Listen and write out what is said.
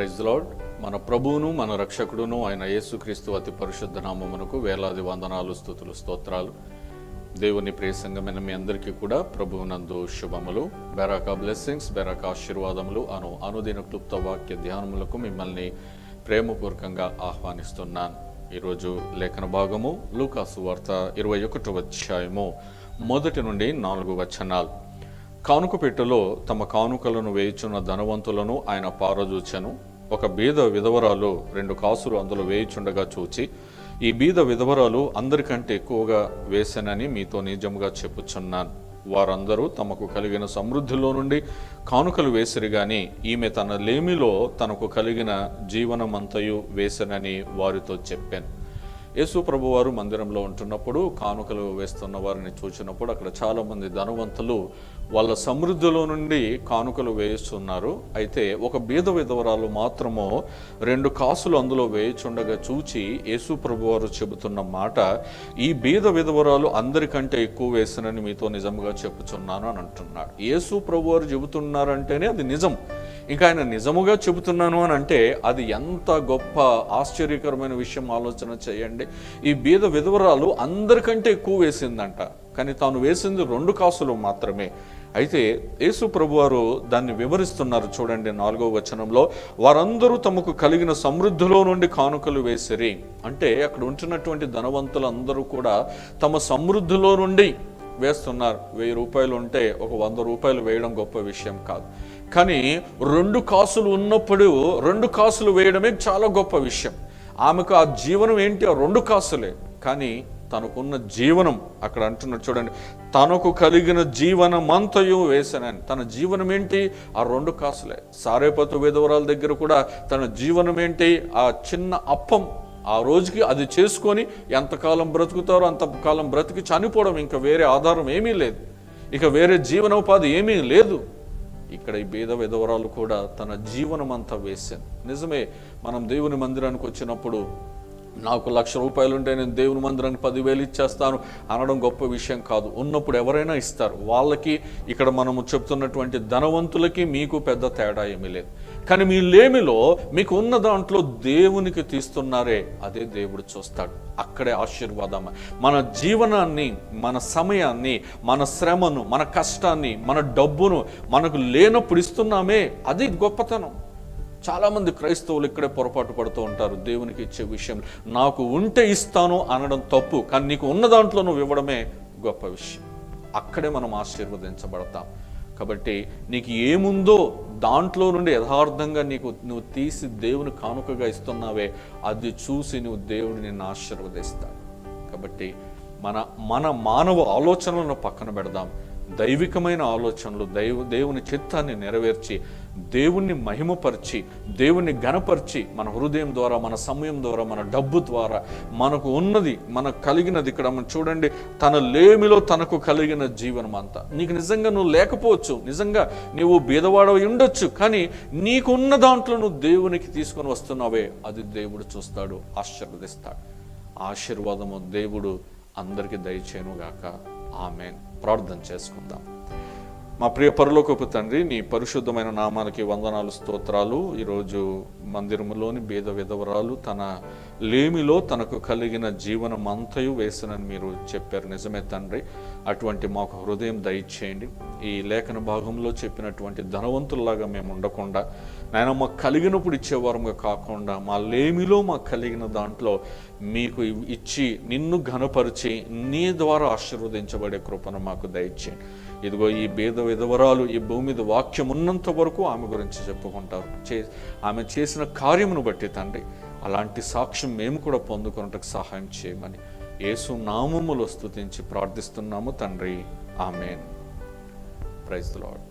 Praise lord మన ప్రభువును మన రక్షకుడును ఆయన యేసుక్రీస్తు అతి పరిశుద్ధ నామమునకు వేలాది వందనాలు స్థుతులు స్తోత్రాలు. దేవుని ప్రియ మీ అందరికీ కూడా ప్రభువునందు శుభములు. బెరాకా బ్లెస్సింగ్స్ బెరాకా ఆశీర్వాదములు అను అనుదిన క్లుప్త వాక్య ధ్యానములకు మిమ్మల్ని ప్రేమపూర్వకంగా ఆహ్వానిస్తున్నాను. ఈరోజు లేఖన భాగము లూకాసు వార్త ఇరవై ఒకటో అధ్యాయము మొదటి నుండి నాలుగు వచనాలు. కానుక పెట్టెలో తమ కానుకలను వేయుచున్న ధనవంతులను ఆయన పారజూచెను ఒక బీద విధవరాలు రెండు కాసులు అందులో వేయుచుండగా చూచి ఈ బీద విధవరాలు అందరికంటే ఎక్కువగా వేశానని మీతో నిజముగా చెప్పుచున్నాను. వారందరూ తమకు కలిగిన సమృద్ధిలో నుండి కానుకలు వేసిరి గాని ఈమె తన లేమిలో తనకు కలిగిన జీవనమంతయు వేసనని వారితో చెప్పాను. యేసు ప్రభు వారు మందిరంలో ఉంటున్నప్పుడు కానుకలు వేస్తున్న వారిని చూసినప్పుడు అక్కడ చాలామంది ధనవంతులు వాళ్ళ సమృద్ధిలో నుండి కానుకలు వేయిస్తున్నారు. అయితే ఒక బీద విధవరాలు మాత్రము రెండు కాసులు అందులో వేయుచుండగా చూచి యేసు ప్రభు వారు చెబుతున్న మాట ఈ బీద విధవరాలు అందరికంటే ఎక్కువ వేసినని మీతో నిజంగా చెప్పుచున్నాను అని అంటున్నాడు. యేసు ప్రభు వారు చెబుతున్నారంటేనే అది నిజం. ఇంకా ఆయన నిజముగా చెబుతున్నాను అని అంటే అది ఎంత గొప్ప ఆశ్చర్యకరమైన విషయం ఆలోచన చేయండి. ఈ బీద విధవరాలు అందరికంటే ఎక్కువ వేసిందంట. కానీ తాను వేసింది రెండు కాసులు మాత్రమే. అయితే యేసు ప్రభువారు దాన్ని వివరిస్తున్నారు చూడండి నాలుగో వచనంలో. వారందరూ తమకు కలిగిన సమృద్ధిలో నుండి కానుకలు వేసిరి. అంటే అక్కడ ఉంటున్నటువంటి ధనవంతులందరూ కూడా తమ సమృద్ధిలో నుండి వేస్తున్నారు. వెయ్యి రూపాయలు ఉంటే ఒక వంద రూపాయలు వేయడం గొప్ప విషయం కాదు. కానీ రెండు కాసులు ఉన్నప్పుడు రెండు కాసులు వేయడమే చాలా గొప్ప విషయం. ఆమెకు ఆ జీవనం ఏంటి? ఆ రెండు కాసులే. కానీ తనకున్న జీవనం అక్కడ అంటున్నాడు చూడండి. తనకు కలిగిన జీవనమంతయు వేసనని. తన జీవనం ఏంటి? ఆ రెండు కాసులే. సారేపతు విధవరాల దగ్గర కూడా తన జీవనం ఏంటి? ఆ చిన్న అప్పం ఆ రోజుకి అది చేసుకొని ఎంతకాలం బ్రతుకుతారో అంతకాలం బ్రతికి చనిపోవడం ఇంకా వేరే ఆధారం ఏమీ లేదు. ఇక వేరే జీవనోపాధి ఏమీ లేదు. ఇక్కడ ఈ బీద విధవరాలు కూడా తన జీవనం అంతా వేశాను నిజమే మనం దేవుని మందిరానికి వచ్చినప్పుడు నాకు లక్ష రూపాయలు ఉంటే నేను దేవుని మందిరానికి పదివేలు ఇచ్చేస్తాను అనడం గొప్ప విషయం కాదు. ఉన్నప్పుడు ఎవరైనా ఇస్తారు. వాళ్ళకి ఇక్కడ మనము చెప్తున్నటువంటి ధనవంతులకి మీకు పెద్ద తేడా ఏమీ లేదు. కానీ మీ లేమిలో మీకు ఉన్న దాంట్లో దేవునికి తీస్తున్నారే అదే దేవుడు చూస్తాడు. అక్కడే ఆశీర్వాదం. మన జీవనాన్ని మన సమయాన్ని మన శ్రమను మన కష్టాన్ని మన డబ్బును మనకు లేనప్పుడు ఇస్తున్నామే. అది గొప్పతనం. చాలామంది క్రైస్తవులు ఇక్కడే పొరపాటు పడుతూ ఉంటారు. దేవునికి ఇచ్చే విషయం నాకు ఉంటే ఇస్తాను అనడం తప్పు కానీ నీకు ఉన్న దాంట్లో నువ్వు ఇవ్వడమే గొప్ప విషయం. అక్కడే మనం ఆశీర్వదించబడతాం. కాబట్టి నీకు ఏముందో దాంట్లో నుండి యథార్థంగా నీకు నువ్వు తీసి దేవుని కానుకగా ఇస్తున్నావే అది చూసి నువ్వు దేవుడిని నిన్ను ఆశీర్వదిస్తాడు. కాబట్టి మన మన మానవ ఆలోచనలను పక్కన పెడదాం. దైవికమైన ఆలోచనలు దైవ దేవుని చిత్తాన్ని నెరవేర్చి దేవుణ్ణి మహిమపరిచి దేవుణ్ణి గణపరిచి మన హృదయం ద్వారా మన సమయం ద్వారా మన డబ్బు ద్వారా మనకు ఉన్నది మనకు కలిగినది ఇక్కడ మనం చూడండి తన లేమిలో తనకు కలిగిన జీవనం అంతా. నీకు నిజంగా నువ్వు లేకపోవచ్చు నిజంగా నీవు బీదవాడవి ఉండొచ్చు కానీ నీకున్న దాంట్లో నువ్వు దేవునికి తీసుకొని వస్తున్నావే అది దేవుడు చూస్తాడు ఆశీర్వదిస్తాడు. ఆశీర్వాదము దేవుడు అందరికీ దయచేయనుగాక. ఆమె ప్రార్థన చేసుకుందాం. మా ప్రియ పరలోకపు తండ్రి నీ పరిశుద్ధమైన నామానికి వందనాలు స్తోత్రాలు. ఈరోజు మందిరములోని బీద విధవరాలు తన లేమిలో తనకు కలిగిన జీవనం అంతయు వేసనని మీరు చెప్పారు. నిజమే తండ్రి అటువంటి మాకు హృదయం దయచేయండి. ఈ లేఖన భాగంలో చెప్పినటువంటి ధనవంతుల్లాగా మేము ఉండకుండా నాయన మాకు కలిగినప్పుడు ఇచ్చేవారంగా కాకుండా మా లేమిలో మాకు కలిగిన దాంట్లో మీకు ఇచ్చి నిన్ను ఘనపరిచి నీ ద్వారా ఆశీర్వదించబడే కృపను మాకు దయచేయండి. ఇదిగో ఈ భేద విధవరాలు ఈ భూమి మీద వాక్యం ఉన్నంత వరకు ఆమె గురించి చెప్పుకుంటారు. చే ఆమె చేసిన కార్యమును బట్టి తండ్రి అలాంటి సాక్ష్యం మేము కూడా పొందుకున్నట్టుకు సహాయం చేయమని యేసు నామములు స్థుతించి ప్రార్థిస్తున్నాము తండ్రి. ఆమెన్. Praise lord